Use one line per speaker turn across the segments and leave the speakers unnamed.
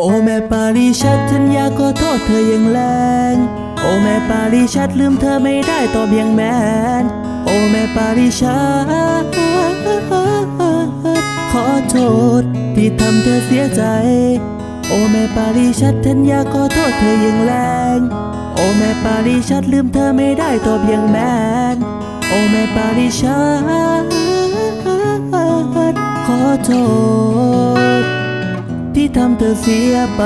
โอแม่ปาริชัดฉันอยากขอโทษเธออย่างแรง โอแม่ปาริชัดลืมเธอไม่ได้ตอบอย่างแมน โอแม่ปาริชัดขอโทษที่ทำเธอเสียใจ โอแม่ปาริชัดฉันอยากขอโทษเธออย่างแรง โอแม่ปาริชัดลืมเธอไม่ได้ตอบอย่างแมน โอแม่ปาริชัดขอโทษ ที่ทำเธอเสียไป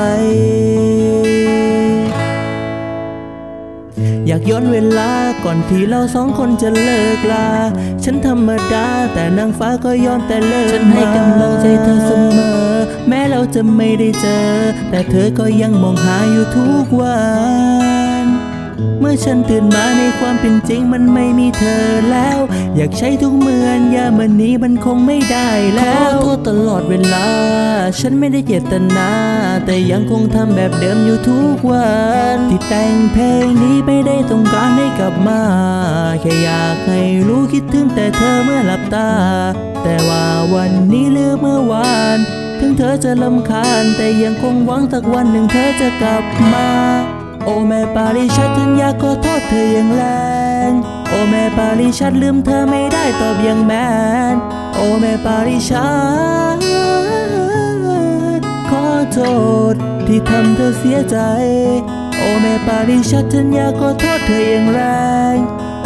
อยากย้อนเวลาก่อนที่เราสองคนจะเลิกลา ฉันธรรมดาแต่นางฟ้าก็ย้อนแต่เลิกฉันให้กำลังใจเธอเสมอ แม้เราจะไม่ได้เจอ แต่เธอก็ยังมองหาอยู่ทุกวัน เมื่อฉันตื่นมาในความเป็นจริงมันไม่มีเธอแล้ว อยากใช้ทุกเมื่อนยามันนี้มันคงไม่ได้แล้วขอโทษตลอดเวลา ฉันไม่ได้เจตนา แต่ยังคงทำแบบเดิมอยู่ทุกวัน ที่แต่งเพลงนี้ไม่ได้ต้องการให้กลับมา แค่อยากให้รู้คิดถึงแต่เธอเมื่อหลับตา แต่ว่าวันนี้หรือเมื่อวาน ถึงเธอจะลำคาญแต่ยังคงหวังสักวันหนึ่งเธอจะกลับมา โอแม่ปาริชัดฉันอยากขอโทษเธออย่างแรงโอแม่ปาริชัดลืมเธอไม่ได้ตอบอย่างแมนโอแม่ปาริชัดขอโทษที่ทำเธอเสียใจ โอแม่ปาริชัดฉันอยากขอโทษเธออย่างแรง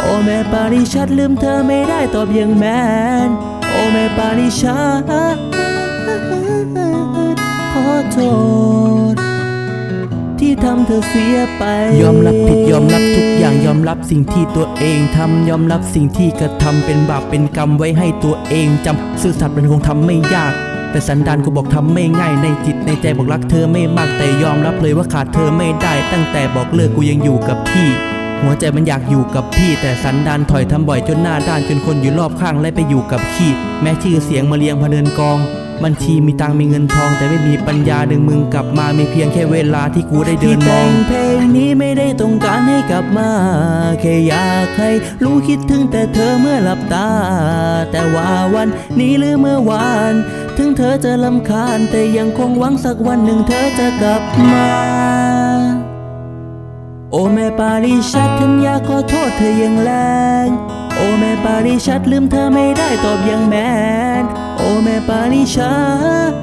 โอแม่ปาริชัดลืมเธอไม่ได้ตอบอย่างแมนโอแม่ปาริชัดขอโทษำเธอเสียไป
ยอมรับผิดยอมรับทุกอย่างยอมรับสิ่งที่ตัวเองทำยอมรับสิ่งที่กระทำเป็นบาปเป็นกรรมไว้ให้ตัวเองจำซื่อสัตย์มันคงทำไม่ยาก แต่สันดานกูบอกทำไม่ง่ายในจิตในใจบอกรักเธอไม่มากแต่ยอมรับเลยว่าขาดเธอไม่ได้ ตั้งแต่บอกเลิกกูยังอยู่กับที่หัวใจมันอยากอยู่กับพี่ แต่สันดานถอยทำบ่อยจนหน้าด้านจนคนอยู่รอบข้างไล่ไปอยู่กับขี้แม้ชื่อเสียงมาเรียงพเนินกอง บัญชีมีตังมีเงินทอง แต่ไม่มีปัญญาดึงมึงกลับมามีเพียงแค่เวลาที่กูได้เดิ
ที่
นม
แต่
อง
เพลงนี้ไม่ได้ต้องการให้กลับมา แค่อยากให้รู้คิดถึงแต่เธอเมื่อหลับตา แต่ว่าวันนี้หรือเมื่อวาน ถึงเธอจะลำคาญ แต่ยังคงหวังสักวันหนึ่งเธอจะกลับมาโอแม่ปาริชัดฉันอยากขอโทษเธออย่างแรง โอแม่ปาริชัดลืมเธอไม่ได้ตอบอย่างแมน ปาลิชัด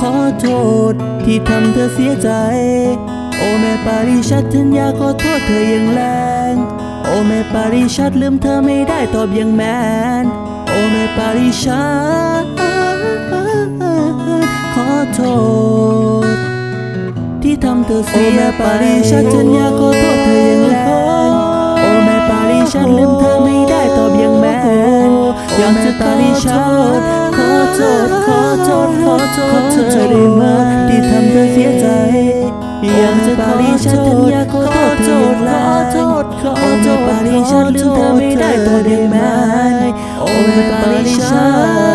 ขอโทษที่ทำเธอเสียใจ โอแม่ปาริชัดฉันอยากขอโทษเธออย่างแรง โอแม่ปาริชัดลืมเธอไม่ได้ตอบอย่างแมน โอแม่ปาริชัดขอโทษ ที่ทำเธอเสียไปโอแม่ปาริชัดฉันอยากขอโทษเธออย่างแรง โอแม่ปาริชัดลืมเธอไม่ได้ตอบอย่างแมนากจะปาริชัดขอโทษขอโทษขอโทษเธอได้ไหมที่ทำเธอเสียใจ อยากจะปาริชัดฉันอยากขอโทษเธออย่างแรงโอ้แม่ปาริชัดลืมเธอไม่ได้ตอบอย่างแมโอ้แม่ปาริชั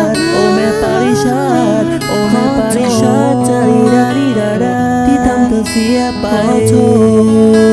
ดโอ้แม่ปาริชัดโอ้แม่ปาริชัดใจดาดีดาดาที่ทำเธอเสียไปขอโทษ